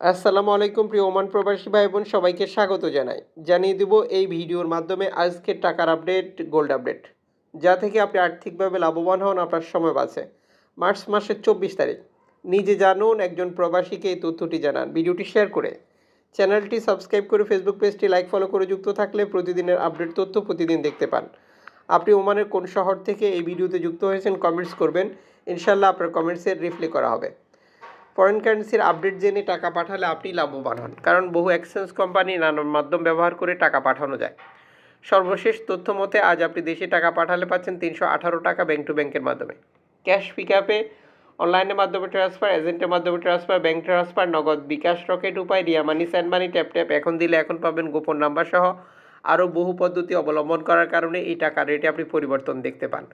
আসসালামু আলাইকুম প্রিয় ওমান প্রবাসী ভাই বোন সবাইকে স্বাগত জানাই। জানিয়ে দেব এই ভিডিওর মাধ্যমে আজকের টাকার আপডেট, গোল্ড আপডেট, যা থেকে আপনি আর্থিকভাবে লাভবান হন আপনার সময় বাঁচে। মার্চ মাসের চব্বিশ তারিখ। নিজে জানুন, একজন প্রবাসীকে এই তথ্যটি জানান। ভিডিওটি শেয়ার করে চ্যানেলটি সাবস্ক্রাইব করে ফেসবুক পেজটি লাইক, ফলো করে যুক্ত থাকলে প্রতিদিনের আপডেট তথ্য প্রতিদিন দেখতে পান। আপনি ওমানের কোন শহর থেকে এই ভিডিওতে যুক্ত হয়েছেন, কমেন্টস করবেন। ইনশাল্লাহ আপনার কমেন্টসের রিপ্লাই করা হবে। ফরেন কারেন্সির আপডেট জেনে টাকা পাঠালে আপনি লাভবান হন। কারণ বহু এক্সচেঞ্জ কোম্পানি নানান মাধ্যম ব্যবহার করে টাকা পাঠানো যায়। সর্বশেষ তথ্য মতে, আজ আপনি দেশে টাকা পাঠালে পাচ্ছেন তিনশো আঠারো টাকা ব্যাংক টু ব্যাংকের মাধ্যমে। ক্যাশ পিক আপে অনলাইনের মাধ্যমে ট্রান্সফার এজেন্টের মাধ্যমে transfer bank transfer Nagad bKash Rocket Upay, Ria money send money tap tap এখন দিলে এখন পাবেন গোপন নাম্বার সহ আরও বহু পদ্ধতি অবলম্বন করার কারণে এই টাকার রেটে আপনি পরিবর্তন দেখতে পান।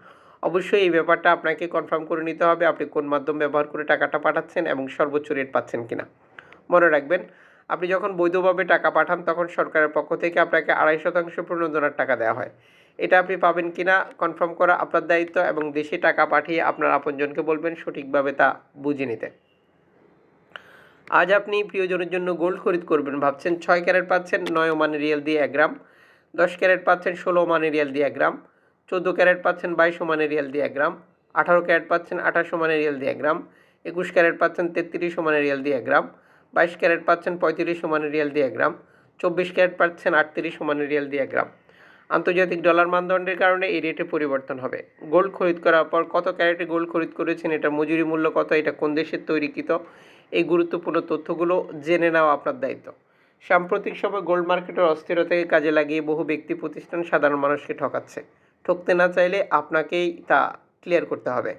অবশ্যই এই ব্যাপারটা আপনাকে কনফার্ম করে নিতে হবে আপনি কোন মাধ্যম ব্যবহার করে টাকাটা পাঠাচ্ছেন এবং সর্বোচ্চ রেট পাচ্ছেন কিনা। মনে রাখবেন, আপনি যখন বৈধভাবে টাকা পাঠান তখন সরকারের পক্ষ থেকে আপনাকে আড়াই শতাংশ প্রণোদনার টাকা দেওয়া হয়। এটা আপনি পাবেন কিনা কনফার্ম করা আপনার দায়িত্ব এবং দেশে টাকা পাঠিয়ে আপনার আপনজনকে বলবেন সঠিকভাবে তা বুঝে নিতে। আজ আপনি প্রিয়জনের জন্য গোল্ড খরিদ করবেন ভাবছেন ছয় ক্যারেট পাচ্ছেন, নয় মানে রিয়েল দিয়ে এক গ্রাম, দশ ক্যারেট পাচ্ছেন, ষোলো মানে রিয়েল দিয়ে এক গ্রাম। চোদ্দ ক্যারেট পাচ্ছেন বাইশ মানে রিয়েল দিয়ে এক গ্রাম আঠারো ক্যারেট পাচ্ছেন আঠাশ মানে রিয়েল দিয়ে এক গ্রাম একুশ ক্যারেট পাচ্ছেন তেত্রিশ সমানে রিয়েল দিয়ে এক গ্রাম বাইশ ক্যারেট পাচ্ছেন পঁয়ত্রিশ মানে রিয়েল দিয়ে এক গ্রাম চব্বিশ ক্যারেট পাচ্ছেন আটত্রিশ মানে রিয়েল দিয়ে এক গ্রাম আন্তর্জাতিক ডলার মানদণ্ডের কারণে এই রেটে পরিবর্তন হবে। গোল্ড খরিদ করার পর কত ক্যারেটে গোল্ড খরিদ করেছেন, এটা মজুরি মূল্য কত, এটা কোন দেশের তৈরিকৃত, এই গুরুত্বপূর্ণ তথ্যগুলো জেনে নেওয়া আপনার দায়িত্ব। সাম্প্রতিক সময় গোল্ড মার্কেটের অস্থিরতাকে কাজে লাগিয়ে বহু ব্যক্তি প্রতিষ্ঠান সাধারণ মানুষকে ঠকাচ্ছে। ঠকতে না চাইলে আপনাকেই তা ক্লিয়ার করতে হবে।